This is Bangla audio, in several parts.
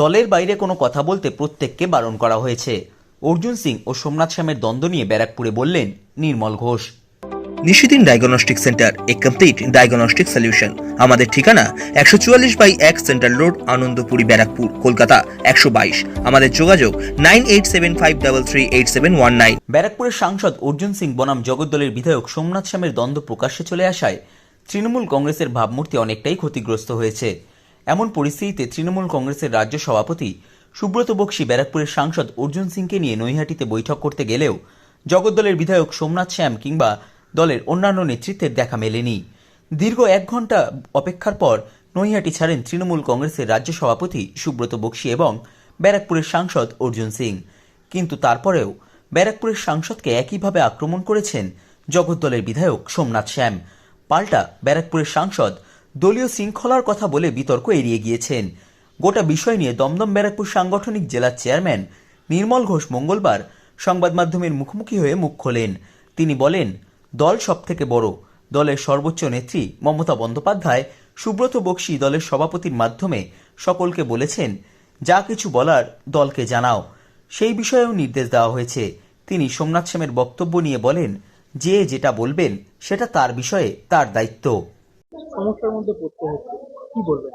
দলের বাইরে কোনো কথা বলতে প্রত্যেককে বারণ করা হয়েছে। অর্জুন সিং ও সোমনাথ শ্যামের দ্বন্দ্ব নিয়ে ব্যারাকপুরে বললেন নির্মল ঘোষ। নিশিদিন ডায়াগনস্টিক সেন্টার এ কমপ্লিট ডায়াগনস্টিক সলিউশন আমাদের ঠিকানা একশো চুয়াল্লিশ বাই এক সেন্ট্রাল রোড আনন্দপুরি ব্যারাকপুর কলকাতা একশো বাইশ। আমাদের যোগাযোগ nine eight seven five double three eight seven one nine. ব্যারাকপুরের সাংসদ অর্জুন সিং বনাম জগদ্দলের বিধায়ক সোমনাথ শ্যামের দ্বন্দ্ব প্রকাশ্যে চলে আসায় তৃণমূল কংগ্রেসের ভাবমূর্তি অনেকটাই ক্ষতিগ্রস্ত হয়েছে। এমন পরিস্থিতিতে তৃণমূল কংগ্রেসের রাজ্য সভাপতি সুব্রত বক্সি ব্যারাকপুরের সাংসদ অর্জুন সিংকে নিয়ে নৈহাটিতে বৈঠক করতে গেলেও জগদ্দলের বিধায়ক সোমনাথ শ্যাম কিংবা দলের অন্যান্য নেতৃত্বের দেখা মেলেনি। দীর্ঘ এক ঘণ্টা অপেক্ষার পর নৈহাটি ছাড়েন তৃণমূল কংগ্রেসের রাজ্য সভাপতি সুব্রত বক্সি এবং ব্যারাকপুরের সাংসদ অর্জুন সিং। কিন্তু তারপরেও ব্যারাকপুরের সাংসদকে একইভাবে আক্রমণ করেছেন জগদ্দলের বিধায়ক সোমনাথ শ্যাম। পাল্টা ব্যারাকপুরের সাংসদ দলীয় শৃঙ্খলার কথা বলে বিতর্ক এড়িয়ে গিয়েছেন। গোটা বিষয় নিয়ে দমদম ব্যারাকপুর সাংগঠনিক জেলার চেয়ারম্যান নির্মল ঘোষ মঙ্গলবার সংবাদ মাধ্যমের মুখোমুখি হয়ে মুখ খোলেন। তিনি বলেন, দল সব থেকে বড়। দলের সর্বোচ্চ নেত্রী মমতা বন্দ্যোপাধ্যায়, সুব্রত বক্সি দলের সভাপতির মাধ্যমে সকলকে বলেছেন, যা কিছু বলার দলকে জানাও। সেই বিষয়েও নির্দেশ দেওয়া হয়েছে। তিনি সোমনাথ সেমের বক্তব্য নিয়ে বলেন, যে যেটা বলবেন, সেটা তার বিষয়ে তার দায়িত্ব। সমস্যার মধ্যে পড়তে হচ্ছে। কি বলবেন?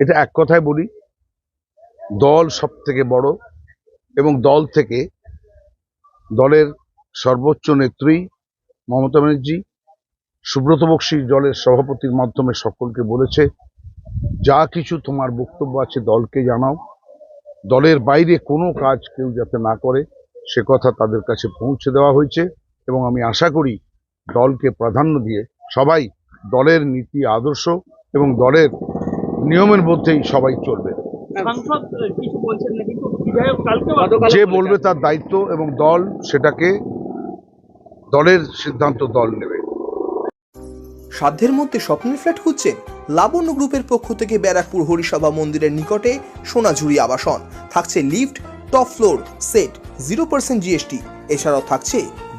এটা এক কথায় বলি, দল সব থেকে বড় এবং দল থেকে দলের সর্বোচ্চ নেত্রী মমতা ব্যানার্জি, সুব্রত বক্সী দলের সভাপতির মাধ্যমে সকলকে বলেছে, যা কিছু তোমার বক্তব্য আছে দলকে জানাও। দলের বাইরে কোনো কাজ কেউ যাতে না করে, সে কথা তাদের কাছে পৌঁছে দেওয়া হয়েছে এবং আমি আশা করি দলকে প্রাধান্য দিয়ে সবাই দলের নীতি আদর্শ এবং দলের নিয়মের মধ্যেই সবাই চলবে। যে বলবে তার দায়িত্ব এবং দল সেটাকে দলের সিদ্ধান্ত দল নেবে। সাধ্যের মধ্যে স্বপ্নের ফ্ল্যাট খুঁজছেন লাবণ্য গ্রুপের পক্ষ থেকে ব্যারাকপুর হরিসভা মন্দিরের নিকটে সোনাঝুরি আবাসন। থাকছে lift top floor set zero percent GST এছাড়াও থাকছে